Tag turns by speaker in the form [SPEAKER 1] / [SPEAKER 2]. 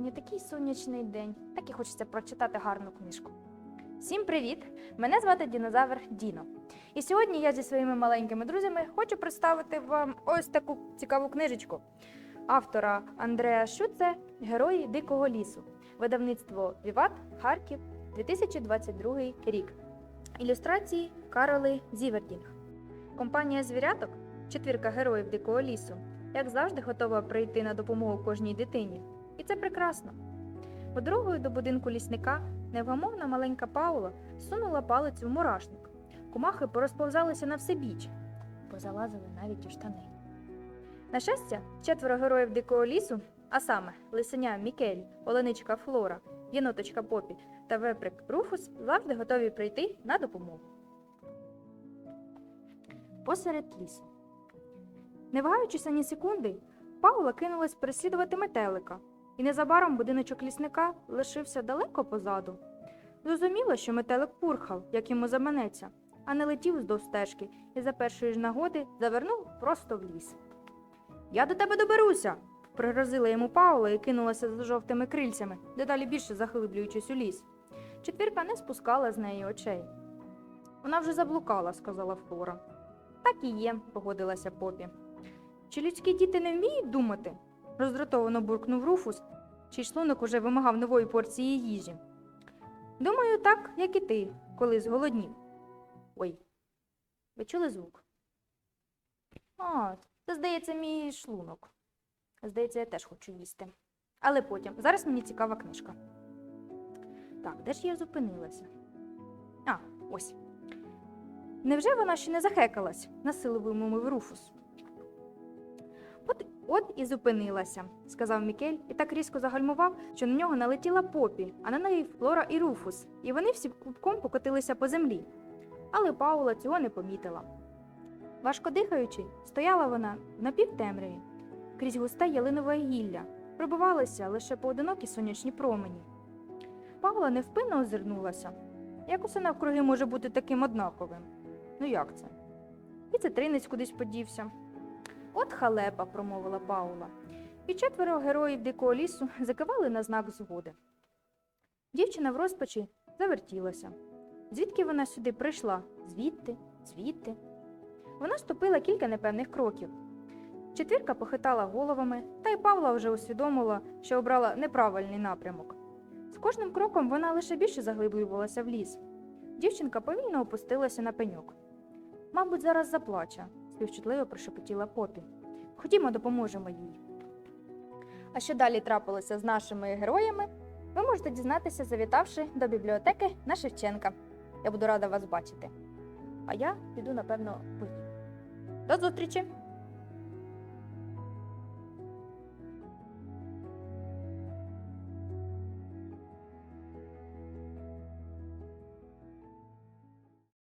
[SPEAKER 1] такий сонячний день, так і хочеться прочитати гарну книжку. Всім привіт! Мене звати Дінозавр Діно. І сьогодні я зі своїми маленькими друзями хочу представити вам ось таку цікаву книжечку автора Андреа Шуце Герої Дикого лісу. Видавництво Віват Харків 2022 рік. Ілюстрації Кароли Зівердінг. Компанія звіряток, четвірка героїв Дикого лісу, як завжди, готова прийти на допомогу кожній дитині. І це прекрасно. По дорогою до будинку лісника невгамовна маленька Паула сунула палицю в мурашник. Кумахи порозповзалися на все біч, позалазили навіть у штани. На щастя, четверо героїв дикого лісу, а саме лисеня Мікелі, оленичка Флора, єноточка Попі та веприк Руфус завжди готові прийти на допомогу. Посеред лісу. Не вагаючись ані секунди, Паула кинулась переслідувати метелика, і незабаром будиночок лісника лишився далеко позаду. Зрозуміло, що метелик пурхав, як йому заманеться, а не летів вздовж стежки і за першої ж нагоди завернув просто в ліс. Я до тебе доберуся. пригрозила йому Паула і кинулася за жовтими крильцями, дедалі більше заглиблюючись у ліс. Четвірка не спускала з неї очей. Вона вже заблукала, сказала Флора. Так і є, погодилася Попі. Чи людські діти не вміють думати? Роздратовано буркнув Руфус, чий шлунок уже вимагав нової порції їжі. Думаю, так, як і ти, коли зголоднів. Ой, ви чули звук? А, це, здається, мій шлунок. Здається, я теж хочу їсти. Але потім. Зараз мені цікава книжка. Так, де ж я зупинилася? А, ось. Невже вона ще не захекалась? насилив мовив Руфус. От, і зупинилася, сказав Мікель і так різко загальмував, що на нього налетіла попі, а на неї Флора і Руфус, і вони всі клубком покотилися по землі. Але Паула цього не помітила. Важко дихаючи, стояла вона в напівтемряві, крізь густе ялинове гілля, пробивалися лише поодинокі сонячні промені. Павла невпинно озирнулася. Як усе навкруги може бути таким однаковим? Ну як це? І цитринець кудись подівся. От халепа, промовила Паула. І четверо героїв дикого лісу закивали на знак згоди. Дівчина в розпачі завертілася. Звідки вона сюди прийшла? Звідти, звідти. Вона ступила кілька непевних кроків. Четвірка похитала головами, та й Павла вже усвідомила, що обрала неправильний напрямок. З кожним кроком вона лише більше заглиблювалася в ліс. Дівчинка повільно опустилася на пеньок. Мабуть, зараз заплаче, співчутливо прошепотіла попі. Ходімо, допоможемо їй. А що далі трапилося з нашими героями, ви можете дізнатися, завітавши до бібліотеки на Шевченка. Я буду рада вас бачити. А я піду, напевно, поїду. До зустрічі!